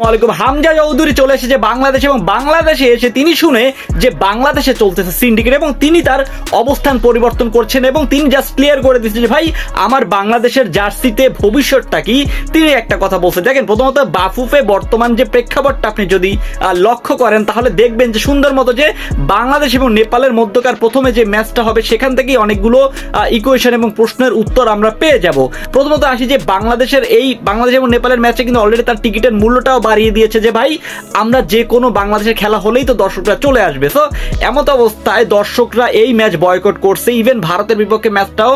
ওয়ালাইকুম হামজা চৌধুরী চলে এসেছে বাংলাদেশে এবং বাংলাদেশে এসে তিনি শুনে যে বাংলাদেশে চলতেছে সিন্ডিকেট এবং তিনি তার অবস্থান পরিবর্তন করছেন এবং তিনি জাস্ট ক্লিয়ার করে দিচ্ছেন যে, ভাই, আমার বাংলাদেশের জার্সিতে ভবিষ্যৎটা কি? তিনি একটা কথা বলছেন। দেখেন, প্রথমত বাফুফে বর্তমান যে প্রেক্ষাপটটা আপনি যদি লক্ষ্য করেন, তাহলে দেখবেন যে সুন্দর মতো যে বাংলাদেশ এবং নেপালের মধ্যকার প্রথমে যে ম্যাচটা হবে, সেখান থেকেই অনেকগুলো ইকুয়েশন এবং প্রশ্নের উত্তর আমরা পেয়ে যাব। প্রথমত আসি যে, বাংলাদেশের এই, বাংলাদেশ এবং নেপালের ম্যাচে কিন্তু অলরেডি তার টিকিটের মূল্যটাও বাড়িয়ে দিয়েছে যে, ভাই, আমরা যে কোনো বাংলাদেশের খেলা হলেই তো দর্শকরা চলে আসবে। তো এমত অবস্থায় দর্শকরা এই ম্যাচ বয়কট করছে। ইভেন ভারতের বিপক্ষে ম্যাচটাও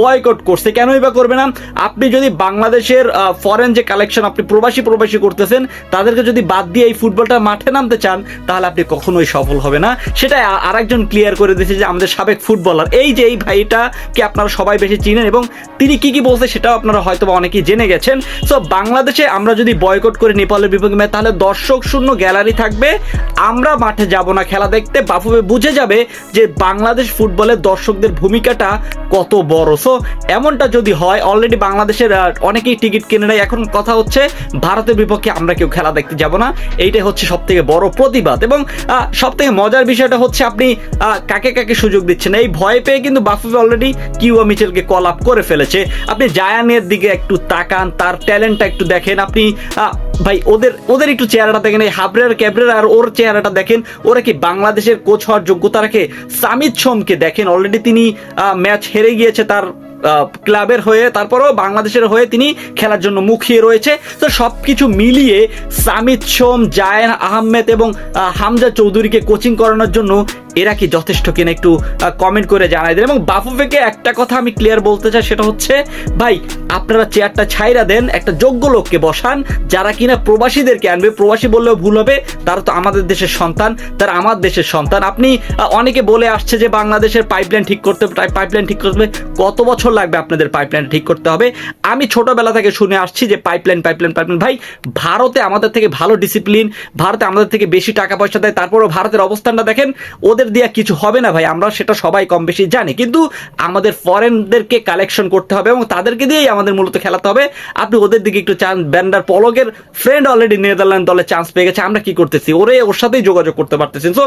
বয়কট করছে। কেনই বা করবে না? আপনি যদি বাংলাদেশের ফরেন যে কালেকশন আপনি প্রবাসী প্রবাসী করতেছেন, তাদেরকে যদি বাদ দিয়ে এই ফুটবলটা মাঠে নামতে চান, তাহলে আপনি কখনোই সফল হবে না। সেটা আরেকজন ক্লিয়ার করে দিয়েছে যে, আমাদের সাবেক ফুটবলার এই যে, এই ভাইটাকে আপনারা সবাই বেশি চিনেন এবং তিনি কি কি বলছে সেটাও আপনারা হয়তো অনেকেই জেনে গেছেন। সো বাংলাদেশে আমরা যদি বয়কট করে নেপালের বিপক্ষে তাহলে দর্শক শূন্য, গ্যালারি থাকবে। আমরা মাঠে যাব না, খেলা দেখতে। বাফুবে বুঝে যাবে যে বাংলাদেশ ফুটবলের দর্শকদের ভূমিকাটা কত বড়। সো এমনটা যদি হয় অলরেডি বাংলাদেশের অনেকেই টিকিট কিনে নেয় এখন কথা হচ্ছে, ভারতের বিপক্ষে আমরা কেউ খেলা দেখতে যাব না। এইটাই হচ্ছে সব থেকে বড় প্রতিবাদ। এবং সব থেকে মজার বিষয়টা হচ্ছে, আপনি কাকে কাকে সুযোগ দিচ্ছেন? এই ভয় পেয়ে কিন্তু বাফুফে অলরেডি কিউয়া মিচেলকে কল আপ করে ফেলেছে। আপনি জায়ানের দিকে একটু তাকান, তার ট্যালেন্টটা একটু দেখেন। আপনি ভাই, ওদের ওদের একটু চেহারাটা দেখেন, এই হাবরের ক্যাবরের আর ওর চেহারাটা দেখেন, ওরা কি বাংলাদেশের কোচ হওয়ার যোগ্যতা রাখে? সামিদ সোমকে দেখেন অলরেডি তিনি ম্যাচ হেরে গিয়েছে তার ক্লাবের হয়ে, তারপরও বাংলাদেশের হয়ে তিনি খেলার জন্য মুখিয়ে রয়েছে। তো সব কিছু মিলিয়ে সামিদ সোম, জায়ান আহমেদ এবং হামজা চৌধুরীকে কোচিং করানোর জন্য এরা কি যথেষ্ট কিনা একটু কমেন্ট করে জানাই দেন। এবং বাফুফেকে একটা কথা আমি ক্লিয়ার বলতে চাই, সেটা হচ্ছে, ভাই, আপনারা চেয়ারটা ছাইরা দেন, একটা যোগ্য লোককে বসান, যারা কিনা প্রবাসীদেরকে আনবে। প্রবাসী বললেও ভুল হবে, তারা তো আমাদের দেশের সন্তান, তারা আমার দেশের সন্তান। আপনি অনেকে বলে আসছে যে বাংলাদেশের পাইপলাইন ঠিক করতে পাইপলাইন ঠিক করতে কত বছর লাগবে আপনাদের পাইপলাইন ঠিক করতে হবে? আমি ছোটবেলা থেকে শুনে আসছি যে পাইপলাইন পাইপলাইন পাইপলাইন ভাই, ভারতে আমাদের থেকে ভালো ডিসিপ্লিন ভারতে আমাদের থেকে বেশি টাকা পয়সা দেয়, তারপরও ভারতের অবস্থানটা দেখেন, ওদের দিয়ে কিছু হবে না ভাই। আমরা সেটা সবাই কম বেশি জানি। কিন্তু আমাদের ফরেনদেরকে কালেকশন করতে হবে এবং তাদেরকে দিয়েই আমাদের মূলত খেলাতে হবে। আপনি ওদের দিকে একটু চান ব্যান্ডার পলকের ফ্রেন্ড অলরেডি নেদারল্যান্ড দলে চান্স পেয়ে গেছে, আমরা কি করতেছি? ওরে, ওর সাথেই যোগাযোগ করতে পারতেছি সো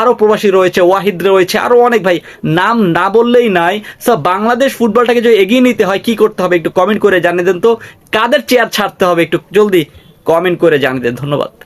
আরও প্রবাসী রয়েছে, ওয়াহিদ রয়েছে আরও অনেক ভাই। নাম না বললেই নাই। সো বাংলাদেশ ফুটবলটাকে যদি এগিয়ে নিতে হয়, কি করতে হবে একটু কমেন্ট করে জানিয়ে দেন তো। কাদের চেয়ার ছাড়তে হবে একটু জলদি কমেন্ট করে জানিয়ে দেন, ধন্যবাদ।